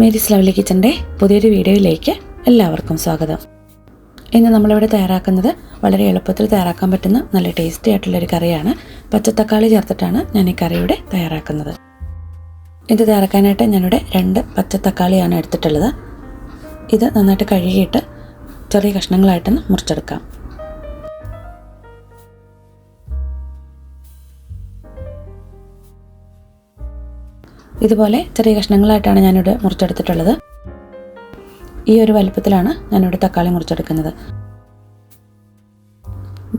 Mary's lovely കിച്ചന്റെ പുതിയൊരു വീഡിയോയിലേക്ക് എല്ലാവർക്കും സ്വാഗതം. ഇന്ന് നമ്മളിവിടെ തയ്യാറാക്കുന്നത് വളരെ എളുപ്പത്തിൽ തയ്യാറാക്കാൻ പറ്റുന്ന നല്ല ടേസ്റ്റി ആയിട്ടുള്ളൊരു കറിയാണ്. പച്ചത്തക്കാളി ചേർത്തിട്ടാണ് ഞാൻ ഈ കറിയുടെ തയ്യാറാക്കുന്നത്. ഇത് തയ്യാറാക്കാനായിട്ട് ഞാനിവിടെ രണ്ട് പച്ചത്തക്കാളിയാണ് എടുത്തിട്ടുള്ളത്. ഇത് നന്നായിട്ട് കഴുകിയിട്ട് ചെറിയ കഷ്ണങ്ങളായിട്ടൊന്ന് മുറിച്ചെടുക്കാം. ഇതുപോലെ ചെറിയ കഷ്ണങ്ങളായിട്ടാണ് ഞാനിവിടെ മുറിച്ചെടുത്തിട്ടുള്ളത്. ഈ ഒരു വലുപ്പത്തിലാണ് ഞാനിവിടെ തക്കാളി മുറിച്ചെടുക്കുന്നത്.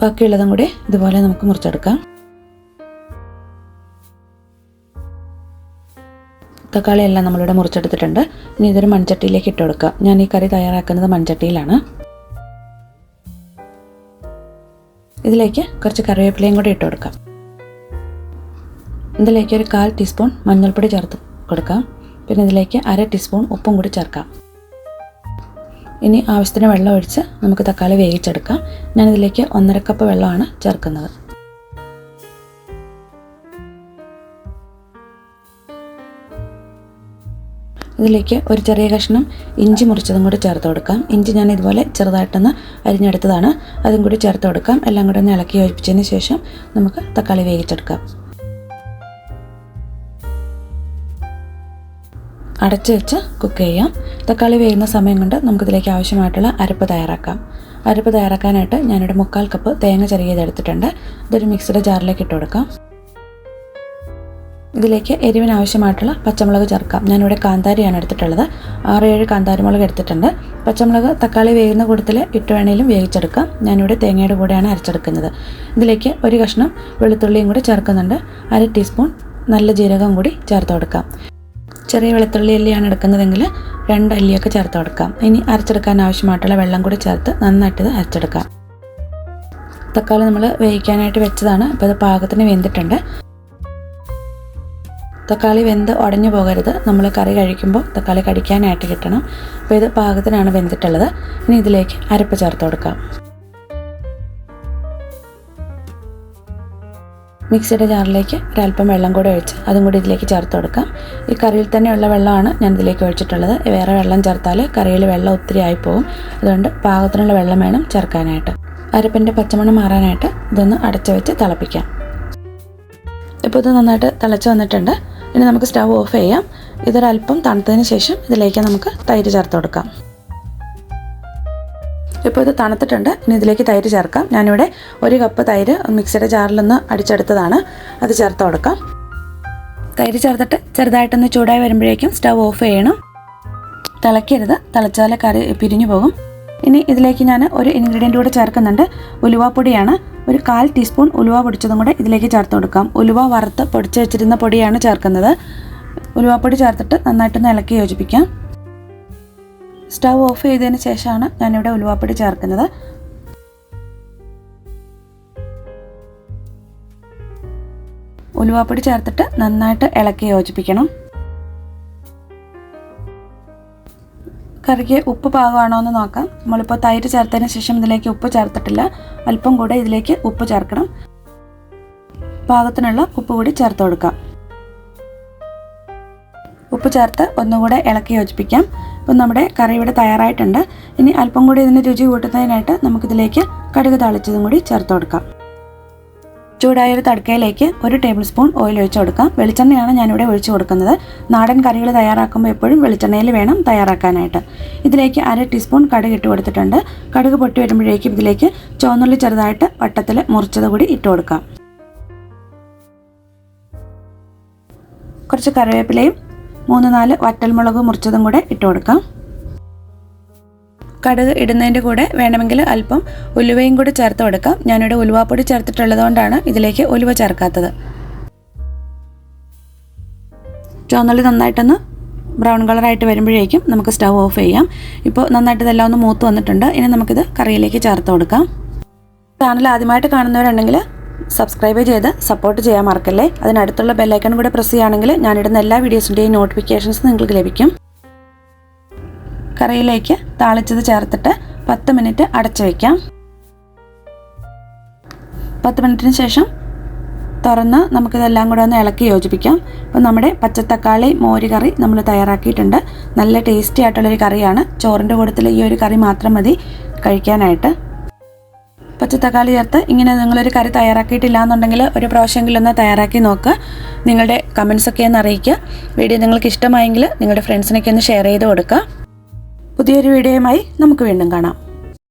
ബാക്കിയുള്ളതും കൂടി ഇതുപോലെ നമുക്ക് മുറിച്ചെടുക്കാം. തക്കാളിയെല്ലാം നമ്മളിവിടെ മുറിച്ചെടുത്തിട്ടുണ്ട്. ഇനി ഇതൊരു മൺചട്ടിയിലേക്ക് ഇട്ട് കൊടുക്കാം. ഞാൻ ഈ കറി തയ്യാറാക്കുന്നത് മൺചട്ടിയിലാണ്. ഇതിലേക്ക് കുറച്ച് കറിവേപ്പിലയും കൂടി ഇട്ട് കൊടുക്കാം. ഇതിലേക്ക് ഒരു കാൽ ടീസ്പൂൺ മഞ്ഞൾപ്പൊടി ചേർത്ത് കൊടുക്കാം. പിന്നെ ഇതിലേക്ക് അര ടീസ്പൂൺ ഉപ്പും കൂടി ചേർക്കാം. ഇനി ആവശ്യത്തിന് വെള്ളം ഒഴിച്ച് നമുക്ക് തക്കാളി വേവിച്ചെടുക്കാം. ഞാനിതിലേക്ക് ഒന്നര കപ്പ് വെള്ളമാണ് ചേർക്കുന്നത്. ഇതിലേക്ക് ഒരു ചെറിയ കഷ്ണം ഇഞ്ചി മുറിച്ചതും കൂടി ചേർത്ത് കൊടുക്കാം. ഇഞ്ചി ഞാൻ ഇതുപോലെ ചെറുതായിട്ടൊന്ന് അരിഞ്ഞെടുത്തതാണ്. അതും കൂടി ചേർത്ത് കൊടുക്കാം. എല്ലാം കൂടി ഒന്ന് ഇളക്കി യോജിപ്പിച്ചതിന് ശേഷം നമുക്ക് തക്കാളി വേവിച്ചെടുക്കാം. അടച്ചു വെച്ച് കുക്ക് ചെയ്യാം. തക്കാളി വേകുന്ന സമയം കൊണ്ട് നമുക്കിതിലേക്ക് ആവശ്യമായിട്ടുള്ള അരപ്പ് തയ്യാറാക്കാം. അരപ്പ് തയ്യാറാക്കാനായിട്ട് ഞാനിവിടെ മുക്കാൽ കപ്പ് തേങ്ങ ചെറിയ എടുത്തിട്ടുണ്ട് ഇതൊരു മിക്സിയുടെ ജാറിലേക്ക് ഇട്ട് കൊടുക്കാം. ഇതിലേക്ക് എരിവിന് ആവശ്യമായിട്ടുള്ള പച്ചമുളക് ചേർക്കാം. ഞാനിവിടെ കാന്താരിയാണ് എടുത്തിട്ടുള്ളത്. ആറ് ഏഴ് കാന്താരി മുളക് എടുത്തിട്ടുണ്ട്. പച്ചമുളക് തക്കാളി വേകുന്ന കൂട്ടത്തിൽ ഇട്ട് വേണേലും വേവിച്ചെടുക്കാം. ഞാനിവിടെ തേങ്ങയുടെ കൂടെയാണ് അരച്ചെടുക്കുന്നത്. ഇതിലേക്ക് ഒരു കഷ്ണം വെളുത്തുള്ളിയും കൂടി ചേർക്കുന്നുണ്ട്. അര ടീസ്പൂൺ നല്ല ജീരകം കൂടി ചേർത്ത് കൊടുക്കാം. ചെറിയ വെളുത്തുള്ളി അല്ലിയാണ് എടുക്കുന്നതെങ്കിൽ രണ്ട് അല്ലിയൊക്കെ ചേർത്ത് കൊടുക്കാം. ഇനി അരച്ചെടുക്കാൻ ആവശ്യമായിട്ടുള്ള വെള്ളം കൂടി ചേർത്ത് നന്നായിട്ട് അരച്ചെടുക്കാം. തക്കാളി നമ്മൾ വേവിക്കാനായിട്ട് വെച്ചതാണ്. അപ്പോൾ ഇത് പാകത്തിന് വെന്തിട്ടുണ്ട്. തക്കാളി വെന്ത് ഉടഞ്ഞു പോകരുത്. നമ്മൾ കറി കഴിക്കുമ്പോൾ തക്കാളി കടിക്കാനായിട്ട് കിട്ടണം. അപ്പോൾ ഇത് പാകത്തിനാണ് വെന്തിട്ടുള്ളത്. ഇനി ഇതിലേക്ക് അരപ്പ് ചേർത്ത് കൊടുക്കാം. മിക്സിയുടെ ജാറിലേക്ക് ഒരല്പം വെള്ളം കൂടി ഒഴിച്ച് അതും കൂടി ഇതിലേക്ക് ചേർത്ത് കൊടുക്കാം. ഈ കറിയിൽ തന്നെയുള്ള വെള്ളമാണ് ഞാൻ ഇതിലേക്ക് ഒഴിച്ചിട്ടുള്ളത് വേറെ വെള്ളം ചേർത്താൽ കറിയിൽ വെള്ളം ഒത്തിരി ആയിപ്പോവും. അതുകൊണ്ട് പാകത്തിനുള്ള വെള്ളം വേണം ചേർക്കാനായിട്ട്. അരപ്പിന്റെ പച്ചമണം മാറാനായിട്ട് ഇതൊന്ന് അടച്ചു വെച്ച് തിളപ്പിക്കാം. ഇപ്പോൾ ഇത് നന്നായിട്ട് തിളച്ച് വന്നിട്ടുണ്ട്. ഇനി നമുക്ക് സ്റ്റൗ ഓഫ് ചെയ്യാം. ഇതൊരല്പം തണുത്തതിന് ശേഷം ഇതിലേക്ക് നമുക്ക് തൈര് ചേർത്ത് കൊടുക്കാം. ഇപ്പോൾ ഇത് തണുത്തിട്ടുണ്ട്. ഇനി ഇതിലേക്ക് തൈര് ചേർക്കാം. ഞാനിവിടെ ഒരു കപ്പ് തൈര് മിക്സിയുടെ ജാറിലൊന്ന് അടിച്ചെടുത്തതാണ്. അത് ചേർത്ത് കൊടുക്കാം. തൈര് ചേർത്തിട്ട് ചെറുതായിട്ടൊന്ന് ചൂടായി വരുമ്പോഴേക്കും സ്റ്റവ് ഓഫ് ചെയ്യണം. തിളയ്ക്കരുത്. തിളച്ചാൽ കറി പിരിഞ്ഞു പോകും. ഇനി ഇതിലേക്ക് ഞാൻ ഒരു ഇൻഗ്രീഡിയന്റ് കൂടെ ചേർക്കുന്നുണ്ട്. ഉലുവാപ്പൊടിയാണ് ഒരു കാൽ ടീസ്പൂൺ ഉലുവ പൊടിച്ചതും കൂടെ ഇതിലേക്ക് ചേർത്ത് കൊടുക്കാം. ഉലുവ വറുത്ത് പൊടിച്ച് വെച്ചിരുന്ന പൊടിയാണ് ചേർക്കുന്നത്. ഉലുവാപ്പൊടി ചേർത്തിട്ട് നന്നായിട്ടൊന്ന് ഇളക്കി യോജിപ്പിക്കാം. സ്റ്റവ് ഓഫ് ചെയ്തതിന് ശേഷമാണ് ഞാനിവിടെ ഉലുവാപ്പൊടി ചേർക്കുന്നത്. ഉലുവാപ്പൊടി ചേർത്തിട്ട് നന്നായിട്ട് ഇളക്കി യോജിപ്പിക്കണം. കറിക്ക് ഉപ്പ് പാകമാണോ എന്ന് നോക്കാം. നമ്മളിപ്പോൾ തൈര് ചേർത്തതിന് ശേഷം ഇതിലേക്ക് ഉപ്പ് ചേർത്തിട്ടില്ല. അല്പം കൂടെ ഇതിലേക്ക് ഉപ്പ് ചേർക്കണം. പാകത്തിനുള്ള ഉപ്പ് കൂടി ചേർത്ത് കൊടുക്കാം. ഉപ്പ് ചേർത്ത് ഒന്നുകൂടെ ഇളക്കി യോജിപ്പിക്കാം. ഇപ്പം നമ്മുടെ കറി ഇവിടെ തയ്യാറായിട്ടുണ്ട്. ഇനി അല്പം കൂടി ഇതിന് രുചി കൂട്ടുന്നതിനായിട്ട് നമുക്കിതിലേക്ക് കടുക് തളിച്ചതും കൂടി ചേർത്ത് കൊടുക്കാം. ചൂടായ ഒരു തടുക്കയിലേക്ക് ഒരു ടേബിൾ സ്പൂൺ ഓയിൽ ഒഴിച്ചു കൊടുക്കാം. വെളിച്ചെണ്ണയാണ് ഞാനിവിടെ ഒഴിച്ചു കൊടുക്കുന്നത്. നാടൻ കറികൾ തയ്യാറാക്കുമ്പോൾ എപ്പോഴും വെളിച്ചെണ്ണയിൽ വേണം തയ്യാറാക്കാനായിട്ട്. ഇതിലേക്ക് അര ടീസ്പൂൺ കടുക് ഇട്ട് കൊടുത്തിട്ടുണ്ട്. കടുക് പൊട്ടി വരുമ്പോഴേക്കും ഇതിലേക്ക് ചുവന്നുള്ളി ചെറുതായിട്ട് വട്ടത്തിൽ മുറിച്ചത് കൂടി ഇട്ട് കൊടുക്കാം. കുറച്ച് കറിവേപ്പിലയും മൂന്ന് നാല് വറ്റൽമുളക് മുറിച്ചതും കൂടെ ഇട്ട് കൊടുക്കാം. കടുക് ഇടുന്നതിന്റെ കൂടെ വേണമെങ്കിൽ അല്പം ഉലുവയും കൂടി ചേർത്ത് കൊടുക്കാം. ഞാനിവിടെ ഉലുവാപ്പൊടി ചേർത്തിട്ടുള്ളതുകൊണ്ടാണ് ഇതിലേക്ക് ഉലുവ ചേർക്കാത്തത്. ചുവന്നുള്ളി നന്നായിട്ടൊന്ന് ബ്രൗൺ കളറായിട്ട് വരുമ്പോഴേക്കും നമുക്ക് സ്റ്റവ് ഓഫ് ചെയ്യാം. ഇപ്പോൾ നന്നായിട്ട് ഇതെല്ലാം ഒന്ന് മൂത്ത് വന്നിട്ടുണ്ട്. ഇനി നമുക്കിത് കറിയിലേക്ക് ചേർത്ത് കൊടുക്കാം. ചാനൽ ആദ്യമായിട്ട് കാണുന്നവരുണ്ടെങ്കിൽ സബ്സ്ക്രൈബ് ചെയ്ത് സപ്പോർട്ട് ചെയ്യാൻ മറക്കല്ലേ? അതിനടുത്തുള്ള ബെല്ലൈക്കൺ കൂടെ പ്രസ് ചെയ്യുകയാണെങ്കിൽ ഞാനിടുന്ന എല്ലാ വീഡിയോസിന്റെയും നോട്ടിഫിക്കേഷൻസ് നിങ്ങൾക്ക് ലഭിക്കും. കറിയിലേക്ക് താളിച്ചത് ചേർത്തിട്ട് പത്ത് മിനിറ്റ് അടച്ചു വയ്ക്കാം പത്ത് മിനിറ്റിന് ശേഷം തുറന്ന് നമുക്കിതെല്ലാം കൂടെ ഒന്ന് ഇളക്കി യോജിപ്പിക്കാം. അപ്പോൾ നമ്മുടെ പച്ചത്തക്കാളി മോര് കറി നമ്മൾ തയ്യാറാക്കിയിട്ടുണ്ട്. നല്ല ടേസ്റ്റി ആയിട്ടുള്ളൊരു കറിയാണ്. ചോറിന്റെ കൂട്ടത്തിൽ ഈ ഒരു കറി മാത്രം മതി കഴിക്കാനായിട്ട്. പച്ചത്തക്കാളി ചേർത്ത് ഇങ്ങനെ നിങ്ങളൊരു കറി തയ്യാറാക്കിയിട്ടില്ല എന്നുണ്ടെങ്കിൽ ഒരു പ്രാവശ്യമെങ്കിലും ഒന്ന് തയ്യാറാക്കി നോക്കുക നിങ്ങളുടെ കമൻസ് ഒക്കെ ഒന്ന് അറിയിക്കുക വീഡിയോ നിങ്ങൾക്ക് ഇഷ്ടമായെങ്കിൽ നിങ്ങളുടെ ഫ്രണ്ട്സിനൊക്കെ ഒന്ന് ഷെയർ ചെയ്ത് കൊടുക്കുക പുതിയൊരു വീഡിയോയുമായി നമുക്ക് വീണ്ടും കാണാം.